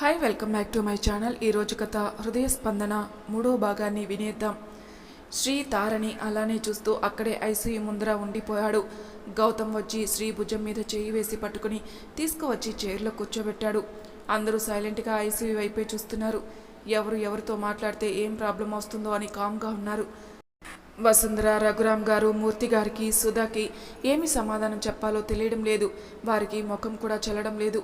Hi welcome back to my channel ఈరోజు కథ హృదయ స్పందన మూడో భాగాన్ని వినేద్దాం. శ్రీ తారని అలానే చూస్తూ అక్కడే ఐసీయూ ముందర ఉండిపోయాడు. గౌతమ్ వచ్చి శ్రీ భుజం మీద చేయి వేసి పట్టుకుని తీసుకువచ్చి చైర్లో కూర్చోబెట్టాడు. అందరూ సైలెంట్గా ఐసీయూ వైపే చూస్తున్నారు. ఎవరు ఎవరితో మాట్లాడితే ఏం ప్రాబ్లం వస్తుందో అని కామ్గా ఉన్నారు. వసుంధర రఘురామ్ గారు మూర్తి గారికి సుధాకి ఏమి సమాధానం చెప్పాలో తెలియడం లేదు. వారికి ముఖం కూడా చెల్లడం లేదు.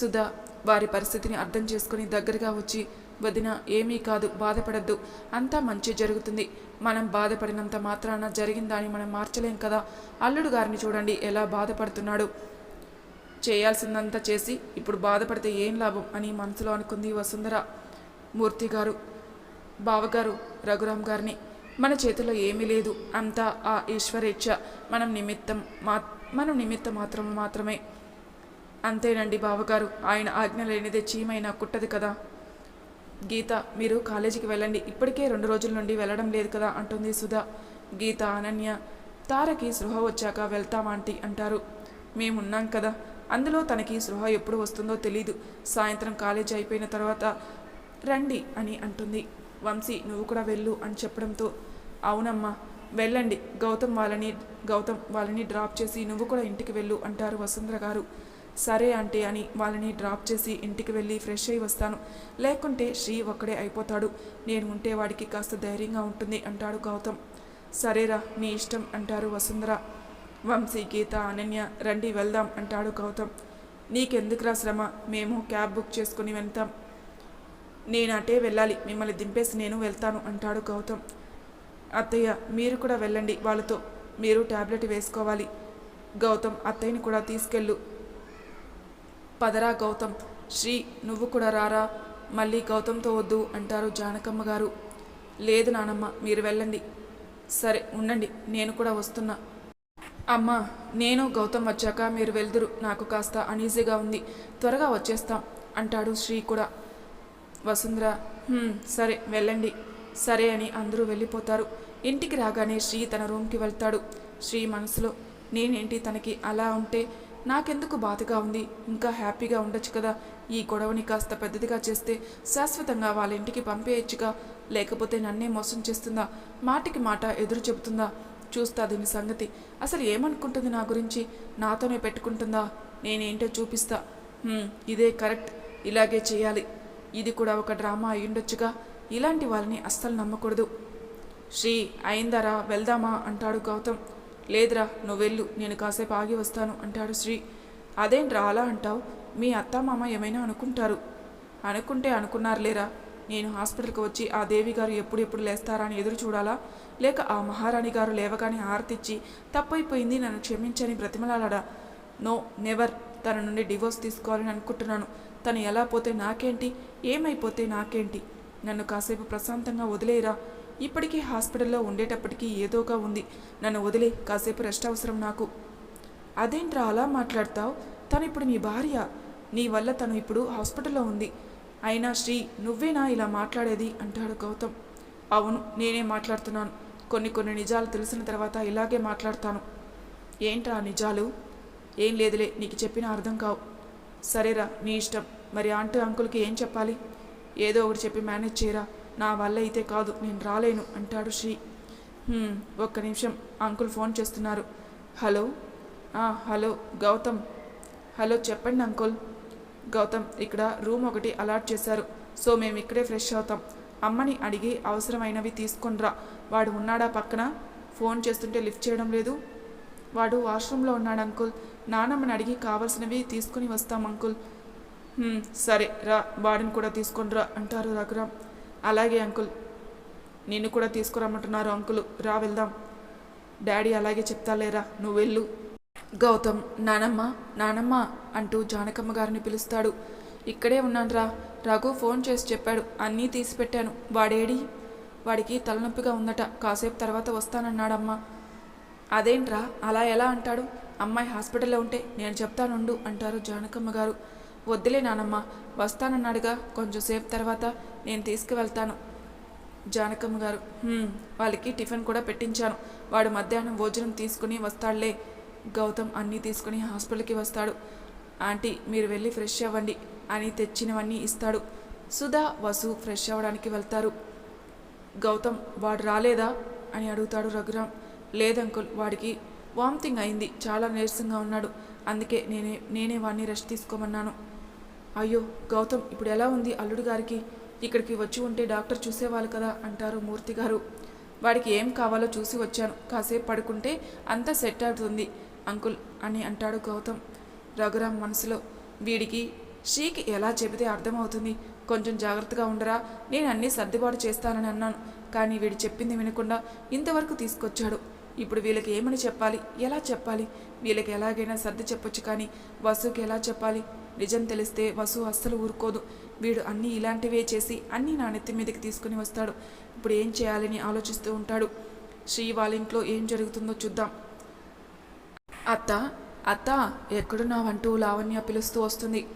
సుధా వారి పరిస్థితిని అర్థం చేసుకుని దగ్గరగా వచ్చి వదిన ఏమీ కాదు బాధపడద్దు. అంతా మంచి జరుగుతుంది. మనం బాధపడినంత మాత్రాన జరిగిందని మనం మార్చలేం కదా? అల్లుడు గారిని చూడండి ఎలా బాధపడుతున్నాడు. చేయాల్సిందంతా చేసి ఇప్పుడు బాధపడితే ఏం లాభం అని మనసులో అనుకుంది వసుంధర. మూర్తి గారు బావగారు రఘురామ్ గారిని మన చేతిలో ఏమీ లేదు. అంతా ఆ ఈశ్వరేచ్ఛ. మనం నిమిత్తం మా మనం నిమిత్తం మాత్రం మాత్రమే. అంతేనండి బావగారు. ఆయన ఆజ్ఞ లేనిదే చీమైనా కుట్టదు కదా. గీత మీరు కాలేజీకి వెళ్ళండి. ఇప్పటికే రెండు రోజుల నుండి వెళ్ళడం లేదు కదా అంటుంది సుధా. గీత అనన్య తారకి సృహ వచ్చాక వెళ్తాం ఆంటీ అంటారు. మేమున్నాం కదా. అందులో తనకి సృహ ఎప్పుడు వస్తుందో తెలీదు. సాయంత్రం కాలేజీ అయిపోయిన తర్వాత రండి అని అంటుంది. వంశీ నువ్వు కూడా వెళ్ళు అని చెప్పడంతో అవునమ్మా వెళ్ళండి. గౌతమ్ వాళ్ళని గౌతమ్ వాళ్ళని డ్రాప్ చేసి నువ్వు కూడా ఇంటికి వెళ్ళు అంటారు వసుంధర గారు. సరే అంటే అని వాళ్ళని డ్రాప్ చేసి ఇంటికి వెళ్ళి ఫ్రెష్ అయి వస్తాను. లేకుంటే శ్రీ ఒక్కడే అయిపోతాడు. నేను ఉంటే వాడికి కాస్త ధైర్యంగా ఉంటుంది అంటాడు గౌతమ్. సరేరా నీ ఇష్టం అంటారు వసుంధర. వంశీ గీత అనన్య రండి వెళ్దాం అంటాడు గౌతమ్. నీకెందుకురా శ్రమ? మేము క్యాబ్ బుక్ చేసుకుని వెళ్తాం. నేను అటే వెళ్ళాలి. మిమ్మల్ని దింపేసి నేను వెళ్తాను అంటాడు గౌతమ్. అత్తయ్య మీరు కూడా వెళ్ళండి వాళ్ళతో. మీరు టాబ్లెట్ వేసుకోవాలి. గౌతమ్ అత్తయ్యని కూడా తీసుకెళ్ళు. పదరా గౌతమ్ శ్రీ నువ్వు కూడా రారా? మళ్ళీ గౌతమ్తో వద్దు అంటారు జానకమ్మ గారు. లేదు నానమ్మ మీరు వెళ్ళండి. సరే ఉండండి నేను కూడా వస్తున్నా. అమ్మా నేను గౌతమ్ వచ్చాక మీరు వెళ్దురు. నాకు కాస్త అనీజీగా ఉంది. త్వరగా వచ్చేస్తాం అంటాడు శ్రీ కూడా. వసుంధర సరే వెళ్ళండి. సరే అని అందరూ వెళ్ళిపోతారు. ఇంటికి రాగానే శ్రీ తన రూమ్కి వెళ్తాడు. శ్రీ మనసులో నేనేంటి తనకి అలా ఉంటే నాకెందుకు బాధగా ఉంది? ఇంకా హ్యాపీగా ఉండొచ్చు కదా. ఈ గొడవని కాస్త పెద్దదిగా చేస్తే శాశ్వతంగా వాళ్ళ ఇంటికి పంపేయచ్చుగా. లేకపోతే నన్నే మోసం చేస్తుందా? మాటికి మాట ఎదురు చెబుతుందా? చూస్తా దీని సంగతి. అసలు ఏమనుకుంటుంది నా గురించి? నాతోనే పెట్టుకుంటుందా? నేనేంటో చూపిస్తా. ఇదే కరెక్ట్. ఇలాగే చేయాలి. ఇది కూడా ఒక డ్రామా అయ్యుండొచ్చుగా. ఇలాంటి వాళ్ళని అస్సలు నమ్మకూడదు. శ్రీ అయిందరా? వెళ్దామా? అంటాడు గౌతమ్. లేదురా నువ్వెళ్ళు నేను కాసేపు ఆగి వస్తాను అంటాడు శ్రీ. అదేంట్రా అలా అంటావు? మీ అత్త మామ ఏమైనా అనుకుంటారు? అనుకుంటే అనుకున్నారులేరా. నేను హాస్పిటల్కి వచ్చి ఆ దేవి గారు ఎప్పుడెప్పుడు లేస్తారా అని ఎదురు చూడాలా? లేక ఆ మహారాణి గారు లేవగానే హారతిచ్చి తప్పైపోయింది నన్ను క్షమించని బ్రతిమలాడా నో నెవర్. తన నుండి డివోర్స్ తీసుకోవాలని అనుకుంటున్నాను. తను ఎలా పోతే నాకేంటి? ఏమైపోతే నాకేంటి? నన్ను కాసేపు ప్రశాంతంగా వదిలేయరా. ఇప్పటికీ హాస్పిటల్లో ఉండేటప్పటికీ ఏదోగా ఉంది. నన్ను వదిలే కాసేపు రెస్ట్ అవసరం నాకు. అదేంట్రా అలా మాట్లాడతావు? తను ఇప్పుడు నీ భార్య. నీ వల్ల తను ఇప్పుడు హాస్పిటల్లో ఉంది. అయినా శ్రీ నువ్వేనా ఇలా మాట్లాడేది? అంటాడు గౌతమ్. అవును నేనే మాట్లాడుతున్నాను. కొన్ని కొన్ని నిజాలు తెలిసిన తర్వాత ఇలాగే మాట్లాడతాను. ఏంట్రా నిజాలు? ఏం లేదులే నీకు చెప్పినా అర్థం కావు. సరేరా నీ ఇష్టం. మరి ఆంటీ అంకుల్కి ఏం చెప్పాలి? ఏదో ఒకటి చెప్పి మేనేజ్ చేయరా? నా వల్ల అయితే కాదు నేను రాలేను అంటాడు శ్రీ. ఒక్క నిమిషం అంకుల్ ఫోన్ చేస్తున్నారు. హలో? హలో గౌతమ్. హలో చెప్పండి అంకుల్. గౌతమ్ ఇక్కడ రూమ్ ఒకటి అలాట్ చేశారు. సో మేము ఇక్కడే ఫ్రెష్ అవుతాం. అమ్మని అడిగి అవసరమైనవి తీసుకొనిరా. వాడు ఉన్నాడా పక్కన? ఫోన్ చేస్తుంటే లిఫ్ట్ చేయడం లేదు. వాడు వాష్రూమ్లో ఉన్నాడు అంకుల్. నానమ్మని అడిగి కావాల్సినవి తీసుకుని వస్తాం అంకుల్. సరే రా వాడిని కూడా తీసుకొని రా అంటారు రఘురామ్. అలాగే అంకుల్. నిన్ను కూడా తీసుకురమ్మంటున్నారు అంకుల్. రా వెళ్దాం. డాడీ అలాగే చెప్తాలేరా నువ్వు వెళ్ళు. గౌతమ్ నానమ్మ నానమ్మ అంటూ జానకమ్మ గారిని పిలుస్తాడు. ఇక్కడే ఉన్నానురా. రఘు ఫోన్ చేసి చెప్పాడు. అన్నీ తీసి పెట్టాను వాడేడి? వాడికి తలనొప్పిగా ఉందట. కాసేపు తర్వాత వస్తానన్నాడమ్మా. అదేంట్రా? అలా ఎలా అంటాడు? అమ్మాయి హాస్పిటల్లో ఉంటే నేను చెప్తానుండు అంటారు జానకమ్మ గారు. వద్దులే నానమ్మ వస్తానన్నాడుగా. కొంచెంసేపు తర్వాత నేను తీసుకువెళ్తాను. జానకమ్మ గారు వాళ్ళకి టిఫిన్ కూడా పెట్టించాను. వాడు మధ్యాహ్నం భోజనం తీసుకుని వస్తాడులే. గౌతమ్ అన్నీ తీసుకుని హాస్పిటల్కి వస్తాడు. ఆంటీ మీరు వెళ్ళి ఫ్రెష్ అవ్వండి అని తెచ్చినవన్నీ ఇస్తాడు. సుధా వసు ఫ్రెష్ అవ్వడానికి వెళ్తారు. గౌతమ్ వాడు రాలేదా? అని అడుగుతాడు రఘురామ్. లేదంకుల్ వాడికి వామిటింగ్ అయింది. చాలా నీరసంగా ఉన్నాడు. అందుకే నేనే నేనే వాడిని రెస్ట్ తీసుకోమన్నాను. అయ్యో గౌతమ్ ఇప్పుడు ఎలా ఉంది అల్లుడు గారికి? ఇక్కడికి వచ్చి ఉంటే డాక్టర్ చూసేవాళ్ళు కదా అంటారు మూర్తి గారు. వాడికి ఏం కావాలో చూసి వచ్చాను. కాసేపు పడుకుంటే అంతా సెట్ అవుతుంది అంకుల్ అని అంటాడు గౌతమ్ రఘురామ్ మనసులో. వీడికి షీకి ఎలా చెబితే అర్థమవుతుంది. కొంచెం జాగ్రత్తగా ఉండరా నేను అన్నీ సర్దుబాటు చేస్తానని అన్నాను. కానీ వీడు చెప్పింది వినకుండా ఇంతవరకు తీసుకొచ్చాడు. ఇప్పుడు వీళ్ళకి ఏమని చెప్పాలి? ఎలా చెప్పాలి? వీళ్ళకి ఎలాగైనా సర్ది చెప్పొచ్చు కానీ వసుకి ఎలా చెప్పాలి? నిజం తెలిస్తే వసు అస్సలు ఊరుకోదు. వీడు అన్నీ ఇలాంటివే చేసి అన్నీ నా నెత్తి మీదకి తీసుకుని వస్తాడు. ఇప్పుడు ఏం చేయాలని ఆలోచిస్తూ ఉంటాడు. శ్రీ వాళ్ళ ఇంట్లో ఏం జరుగుతుందో చూద్దాం. అత్త అత్త ఎక్కడున్నావంటూ లావణ్య పిలుస్తూ వస్తుంది.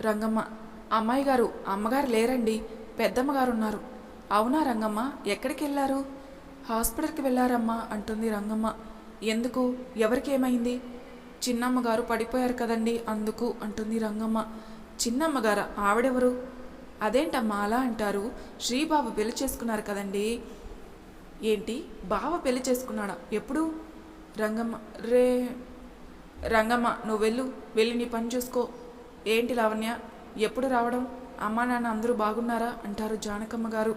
రంగమ్మ అమ్మాయి గారు అమ్మగారు లేరండి. పెద్దమ్మగారు ఉన్నారు అవునా రంగమ్మ ఎక్కడికి వెళ్ళారు? హాస్పిటల్కి వెళ్ళారమ్మా అంటుంది రంగమ్మ. ఎందుకు? ఎవరికి ఏమైంది? చిన్నమ్మగారు పడిపోయారు కదండి అందుకు అంటుంది రంగమ్మ. చిన్నమ్మగారా? ఆవిడెవరు? అదేంటమ్మా అలా అంటారు? శ్రీబాబు పెళ్ళి చేసుకున్నారు కదండి. ఏంటి? బావ పెళ్ళి చేసుకున్నాడా? ఎప్పుడు? రంగమ్మ రే రంగమ్మ నువ్వు వెళ్ళు వెళ్ళి నీ పని చూసుకో. ఏంటి లావణ్య? ఎప్పుడు రావడం? అమ్మా నాన్న అందరూ బాగున్నారా? అంటారు జానకమ్మ గారు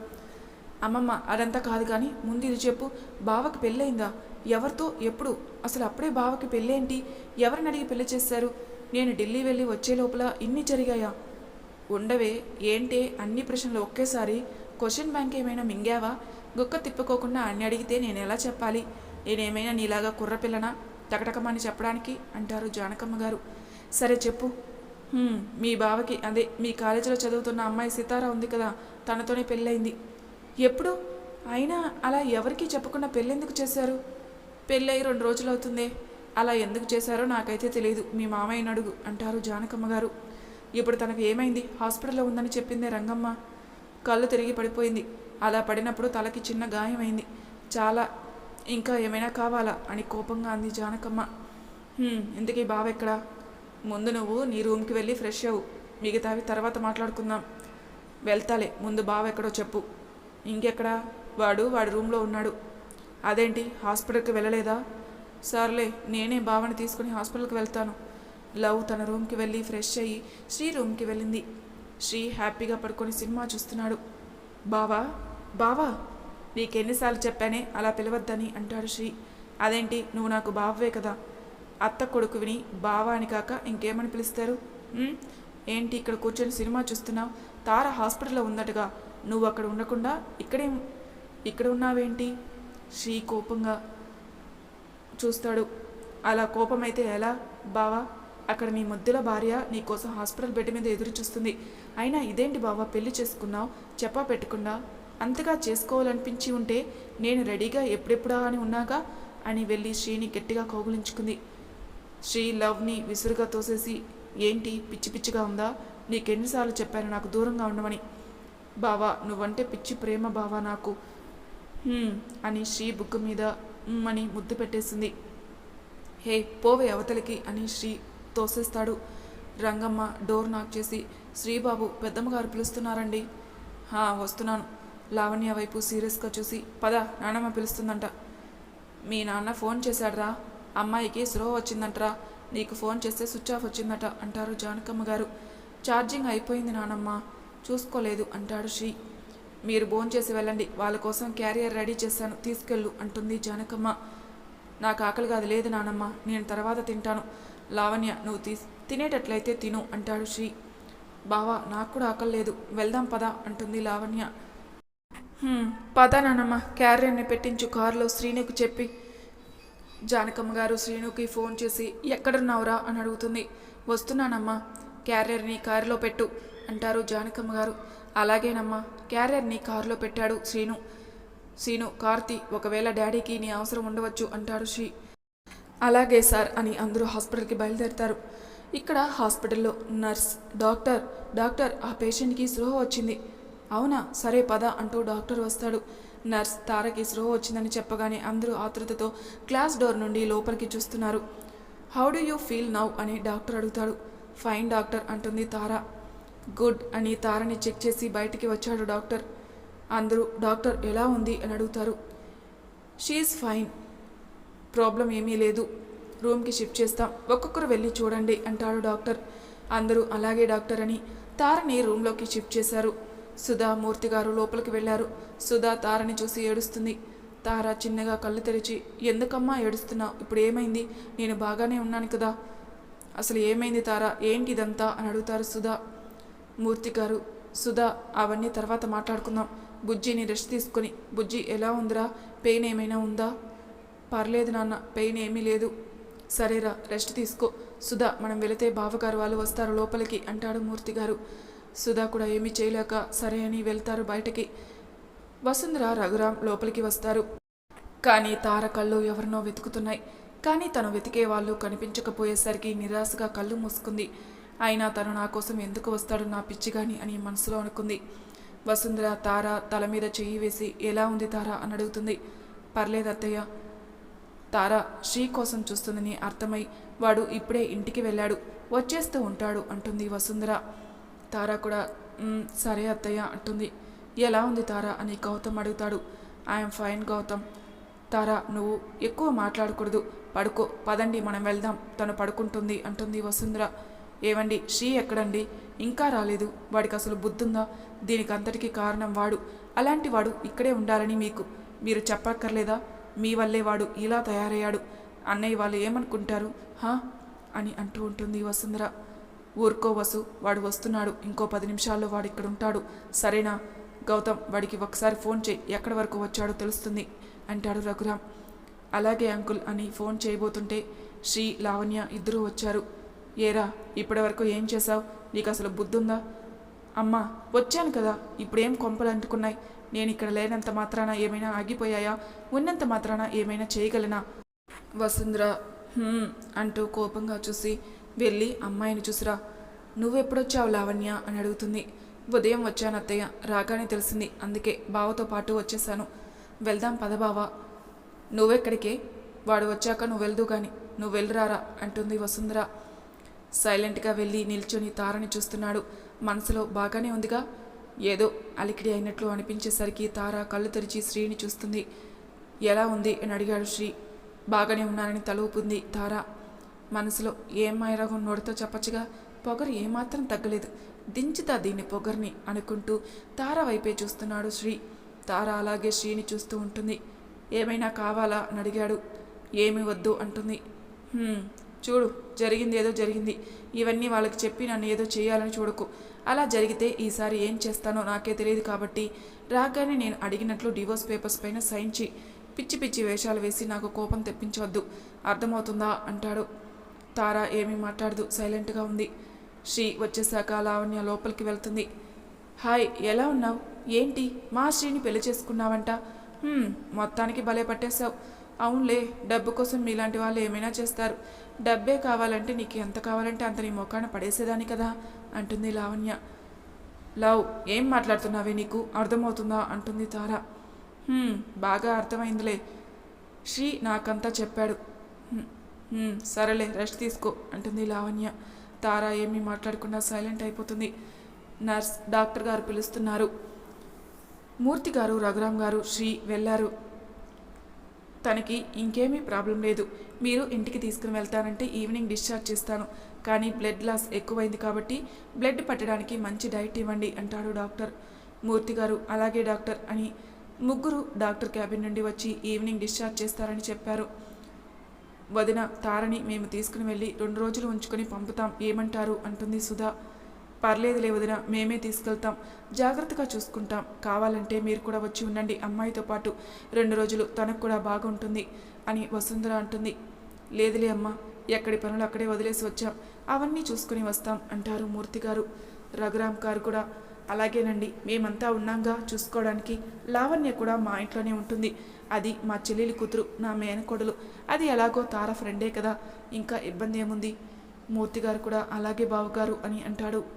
అమ్మమ్మ అదంతా కాదు కానీ ముందు ఇది చెప్పు. బావకి పెళ్ళయిందా? ఎవరితో? ఎప్పుడు? అసలు అప్పుడే బావకి పెళ్ళేంటి? ఎవరిని అడిగి పెళ్ళి చేశారు నేను ఢిల్లీ వెళ్ళి వచ్చే లోపల ఇన్ని జరిగాయా? ఉండవే ఏంటే? అన్ని ప్రశ్నలు ఒకేసారి. క్వశ్చన్ బ్యాంక్ ఏమైనా మింగావా? గుక్క తిప్పుకోకుండా అన్ని అడిగితే నేను ఎలా చెప్పాలి? నేనేమైనా నీలాగా కుర్రపిల్లనా? తకటకమని చెప్పడానికి? అంటారు జానకమ్మ గారు. సరే చెప్పు. మీ బావకి అదే మీ కాలేజీలో చదువుతున్న అమ్మాయి సితారా ఉంది కదా తనతోనే పెళ్ళయింది. ఎప్పుడు? అయినా అలా ఎవరికీ చెప్పకుండా పెళ్ళెందుకు చేశారు? పెళ్ళయి రెండు రోజులు అవుతుందే అలా ఎందుకు చేశారో నాకైతే తెలియదు మీ మామయ్యని అడుగు అంటారు జానకమ్మ గారు. ఇప్పుడు తనకు ఏమైంది? హాస్పిటల్లో ఉందని చెప్పిందే రంగమ్మ. కళ్ళు తిరిగి పడిపోయింది. అలా పడినప్పుడు తలకి చిన్న గాయమైంది. చాలా ఇంకా ఏమైనా కావాలా? అని కోపంగా అంది జానకమ్మ. "హ్మ్, ఇంతకీ బావెక్కడా ముందు నువ్వు నీ రూమ్కి వెళ్ళి ఫ్రెష్ అవ్వు. మిగతావి తర్వాత మాట్లాడుకుందాం. వెళ్తాలే. ముందు బావ ఎక్కడో చెప్పు. ఇంకెక్కడ? వాడు వాడి రూమ్లో ఉన్నాడు. అదేంటి? హాస్పిటల్కి వెళ్ళలేదా? సర్లే నేనే బావని తీసుకుని హాస్పిటల్కి వెళ్తాను. లవ్ తన రూమ్కి వెళ్ళి ఫ్రెష్ అయ్యి శ్రీ రూమ్కి వెళ్ళింది. శ్రీ హ్యాపీగా పడుకొని సినిమా చూస్తున్నాడు. బావా? బావా? నీకెన్నిసార్లు చెప్పానే అలా పిలవద్దని అంటాడు శ్రీ. అదేంటి? నువ్వు నాకు బావే కదా. అత్త కొడుకు విని బావా అని కాక ఇంకేమని పిలుస్తారు? ఏంటి ఇక్కడ కూర్చొని సినిమా చూస్తున్నావు? తార హాస్పిటల్లో ఉందటగా. నువ్వు అక్కడ ఉండకుండా ఇక్కడే ఇక్కడ ఉన్నావేంటి? శ్రీ కోపంగా చూస్తాడు. అలా కోపమైతే ఎలా? బావా అక్కడ నీ ముద్దుల భార్య నీ కోసం హాస్పిటల్ బెడ్ మీద ఎదురు చూస్తుంది. అయినా ఇదేంటి బావా పెళ్ళి చేసుకున్నావు చెప్పా పెట్టకుండా? అంతగా చేసుకోవాలనిపించి ఉంటే నేను రెడీగా ఎప్పుడెప్పుడా అని ఉన్నాగా? అని వెళ్ళి శ్రీని గట్టిగా కౌగులించుకుంది. శ్రీ లవ్ని విసురుగా తోసేసి ఏంటి పిచ్చి పిచ్చిగా ఉందా? నీకెన్నిసార్లు చెప్పాను నాకు దూరంగా ఉండమని. బావా నువ్వంటే పిచ్చి ప్రేమ బావా నాకు. అని శ్రీ బుక్ మీద అని ముద్దు పెట్టేసింది. హే పోవే అవతలికి అని శ్రీ తోసేస్తాడు. రంగమ్మ డోర్ నాక్ చేసి శ్రీబాబు పెద్దమ్మగారు పిలుస్తున్నారండి. "హా, వస్తున్నాను. లావణ్య వైపు సీరియస్గా చూసి పద నానమ్మ పిలుస్తుందంట. మీ నాన్న ఫోన్ చేశాడరా? అమ్మాయికి స్లో వచ్చిందంటరా. నీకు ఫోన్ చేస్తే స్విచ్ ఆఫ్ వచ్చిందట అంటారు జానకమ్మ గారు. ఛార్జింగ్ అయిపోయింది నానమ్మ. చూసుకోలేదు అంటాడు శ్రీ. మీరు భోంచేసి వెళ్ళండి. వాళ్ళ కోసం క్యారియర్ రెడీ చేశాను. తీసుకెళ్ళు అంటుంది జానకమ్మ. నాకు ఆకలి కాదు లేదు నానమ్మ. నేను తర్వాత తింటాను. లావణ్య నువ్వు తీ తినేటట్లయితే తిను అంటాడు శ్రీ. బావా నాకు కూడా ఆకలి లేదు. వెళ్దాం పదా అంటుంది లావణ్య. పదా పద నానమ్మ. క్యారియర్ని పెట్టించు కారులో శ్రీనుకు చెప్పి. జానకమ్మ గారు శ్రీనుకి ఫోన్ చేసి ఎక్కడున్నావురా అని అడుగుతుంది. వస్తున్నానమ్మా. క్యారియర్ని కారులో పెట్టు. అంటారు జానకమ్మ గారు. అలాగేనమ్మా క్యారియర్ని కారులో పెట్టాడు శ్రీను. శ్రీను కార్తీ ఒకవేళ డాడీకి నీ అవసరం ఉండవచ్చు అంటాడు శ్రీ. అలాగే సార్ అని అందరూ హాస్పిటల్కి బయలుదేరుతారు. ఇక్కడ హాస్పిటల్లో నర్స్ డాక్టర్ డాక్టర్ ఆ పేషెంట్కి స్పృహ వచ్చింది. అవునా సరే పద అంటూ డాక్టర్ వస్తాడు. నర్స్ తారకి స్లో వచ్చిందని చెప్పగానే అందరూ ఆతృతతో క్లాస్ డోర్ నుండి లోపలికి చూస్తున్నారు. How do you feel now అని డాక్టర్ అడుగుతాడు. ఫైన్ డాక్టర్ అంటుంది తార. గుడ్ అని తారని చెక్ చేసి బయటికి వచ్చాడు డాక్టర్. అందరూ డాక్టర్ ఎలా ఉంది? అని అడుగుతారు. She fine. ప్రాబ్లం ఏమీ లేదు. రూమ్కి షిఫ్ట్ చేస్తాం. ఒక్కొక్కరు వెళ్ళి చూడండి అంటాడు డాక్టర్. అందరూ అలాగే డాక్టర్ అని తారని రూమ్లోకి షిఫ్ట్ చేశారు. సుధా మూర్తి గారు లోపలికి వెళ్ళారు. సుధా తారని చూసి ఏడుస్తుంది. తార చిన్నగా కళ్ళు తెరిచి ఎందుకమ్మా ఏడుస్తున్నావు? ఇప్పుడు ఏమైంది? నేను బాగానే ఉన్నాను కదా. అసలు ఏమైంది తారా? ఏంటి ఇదంతా అని అడుగుతారు సుధా. మూర్తి గారు సుధా అవన్నీ తర్వాత మాట్లాడుకుందాం. బుజ్జిని రెస్ట్ తీసుకొని బుజ్జి ఎలా ఉందిరా? పెయిన్ ఏమైనా ఉందా? పర్లేదు నాన్న పెయిన్ ఏమీ లేదు. సరేరా రెస్ట్ తీసుకో. సుధా మనం వెళితే బావగారు వాళ్ళు వస్తారు లోపలికి అంటాడు మూర్తి గారు. సుధా కూడా ఏమీ చేయలేక సరే అని వెళ్తారు బయటకి. వసుంధర రఘురాం లోపలికి వస్తారు. కానీ తార కళ్ళు ఎవరినో వెతుకుతున్నాయి. కానీ తను వెతికే వాళ్ళు కనిపించకపోయేసరికి నిరాశగా కళ్ళు మూసుకుంది. అయినా తను నా కోసం ఎందుకు వస్తాడు నా పిచ్చిగాని అని మనసులో అనుకుంది. వసుంధర తార తల మీద చెయ్యి వేసి ఎలా ఉంది తార? అని అడుగుతుంది. పర్లేదు అత్తయ్య. తార శ్రీ కోసం చూస్తుందని అర్థమై వాడు ఇప్పుడే ఇంటికి వెళ్ళాడు. వచ్చేస్తూ ఉంటాడు అంటుంది వసుంధర. తార కూడా సరే అత్తయ్య అంటుంది. ఎలా ఉంది తార? అని గౌతమ్ అడుగుతాడు. I'm fine Gautam. తార నువ్వు ఎక్కువ మాట్లాడకూడదు. పడుకో. పదండి మనం వెళ్దాం. తను పడుకుంటుంది అంటుంది వసుంధర. ఏవండి? శ్రీ ఎక్కడండి? ఇంకా రాలేదు. వాడికి అసలు బుద్ధుందా? దీనికి అంతటికీ కారణం వాడు. అలాంటి వాడు ఇక్కడే ఉండాలని మీకు. మీరు చెప్పక్కర్లేదా? మీ వల్లే వాడు ఇలా తయారయ్యాడు. అన్నయ్య వాళ్ళు ఏమనుకుంటారు? హా? అని అంటూ ఉంటుంది వసుంధర. ఊరుకో వసు వాడు వస్తున్నాడు. ఇంకో పది నిమిషాల్లో వాడు ఇక్కడ ఉంటాడు సరేనా? గౌతమ్ వాడికి ఒకసారి ఫోన్ చేయి. ఎక్కడి వరకు వచ్చాడో తెలుస్తుంది అంటాడు రఘురామ్. అలాగే అంకుల్ అని ఫోన్ చేయబోతుంటే శ్రీ లావణ్య ఇద్దరూ వచ్చారు. ఏరా ఇప్పటి వరకు ఏం చేశావు? నీకు అసలు బుద్ధుందా? అమ్మా వచ్చాను కదా ఇప్పుడేం కొంపలు అంటుకున్నాయి నేను ఇక్కడ లేనంత మాత్రాన ఏమైనా ఆగిపోయాయా? ఉన్నంత మాత్రాన ఏమైనా చేయగలనా? వసుంధర అంటూ కోపంగా చూసి వెళ్ళి అమ్మాయిని చూసిరా. నువ్వెప్పుడొచ్చావు లావణ్య? అని అడుగుతుంది. ఉదయం వచ్చాను అత్తయ్య రాగానే తెలిసింది. అందుకే బావతో పాటు వచ్చేసాను వెళ్దాం పద బావా. నువ్వెక్కడికే? వాడు వచ్చాక నువ్వు వెళ్దు కానీ నువ్వు వెళ్ళరారా అంటుంది వసుంధర. సైలెంట్గా వెళ్ళి నిల్చొని తారని చూస్తున్నాడు. మనసులో బాగానే ఉందిగా. ఏదో అలికిడి అయినట్లు అనిపించేసరికి తార కళ్ళు తెరిచి శ్రీని చూస్తుంది. ఎలా ఉంది? అని అడిగాడు శ్రీ. బాగానే ఉన్నానని తల తార. మనసులో ఏం మైరాగం నోటితో చెప్పచ్చుగా. పొగరు ఏమాత్రం తగ్గలేదు. దించుతా దీన్ని పొగర్ని అనుకుంటూ తార వైపే చూస్తున్నాడు శ్రీ. తార అలాగే శ్రీని చూస్తూ ఉంటుంది. ఏమైనా కావాలా? అని అడిగాడు. ఏమి వద్దు అంటుంది. చూడు జరిగింది ఏదో జరిగింది. ఇవన్నీ వాళ్ళకి చెప్పి నన్ను ఏదో చేయాలని చూడకు. అలా జరిగితే ఈసారి ఏం చేస్తానో నాకే తెలియదు కాబట్టి రాగానే నేను అడిగినట్లు డివోర్స్ పేపర్స్ పైన సైన్ చేయి. పిచ్చి పిచ్చి వేషాలు వేసి నాకు కోపం తెప్పించవద్దు అర్థమవుతుందా? అంటాడు. తారా ఏమీ మాట్లాడదు. సైలెంట్గా ఉంది. శ్రీ వచ్చేసాక లావణ్య లోపలికి వెళ్తుంది. హాయ్ ఎలా ఉన్నావు? ఏంటి? మా శ్రీని పెళ్ళి చేసుకున్నావంట? మొత్తానికి భలే పట్టేశావు. అవునులే డబ్బు కోసం మీలాంటి వాళ్ళు ఏమైనా చేస్తారు. డబ్బే కావాలంటే నీకు ఎంత కావాలంటే అంత నీ మొక్కాన పడేసేదాని కదా అంటుంది లావణ్య. లవ్ ఏం మాట్లాడుతున్నావే నీకు? అర్థమవుతుందా? అంటుంది తార. బాగా అర్థమైందిలే. శ్రీ నాకంతా చెప్పాడు. సరేలే రెస్ట్ తీసుకో అంటుంది లావణ్య. తార ఏమీ మాట్లాడకుండా సైలెంట్ అయిపోతుంది. నర్స్ డాక్టర్ గారు పిలుస్తున్నారు. మూర్తి గారు రఘురామ్ గారు శ్రీ వెళ్ళారు. తనకి ఇంకేమీ ప్రాబ్లం లేదు. మీరు ఇంటికి తీసుకుని వెళ్తానంటే ఈవినింగ్ డిశ్చార్జ్ చేస్తాను. కానీ బ్లడ్ లాస్ ఎక్కువైంది కాబట్టి బ్లడ్ పట్టడానికి మంచి డైట్ ఇవ్వండి అంటాడు డాక్టర్. మూర్తి గారు అలాగే డాక్టర్ అని ముగ్గురు డాక్టర్ క్యాబిన్ నుండి వచ్చి ఈవినింగ్ డిశ్చార్జ్ చేస్తారని చెప్పారు. వదిన తారని మేము తీసుకుని వెళ్ళి రెండు రోజులు ఉంచుకొని పంపుతాం ఏమంటారు? అంటుంది సుధా. పర్లేదులే వదిన మేమే తీసుకెళ్తాం. జాగ్రత్తగా చూసుకుంటాం. కావాలంటే మీరు కూడా వచ్చి ఉండండి. అమ్మాయితో పాటు రెండు రోజులు తనకు కూడా బాగుంటుంది అని వసుంధర అంటుంది. లేదులే అమ్మ ఎక్కడి పనులు అక్కడే వదిలేసి వచ్చాం. అవన్నీ చూసుకుని వస్తాం అంటారు మూర్తి గారు. రఘురామ్ గారు కూడా అలాగేనండి. మేమంతా ఉన్నాంగా చూసుకోవడానికి. లావణ్య కూడా మా ఇంట్లోనే ఉంటుంది. అది మా చెల్లెలి కూతురు నా మేనకోడలు. అది ఎలాగో తార ఫ్రెండే కదా. ఇంకా ఇబ్బంది ఏముంది? మూర్తి గారు కూడా అలాగే బావగారు అని అంటాడు.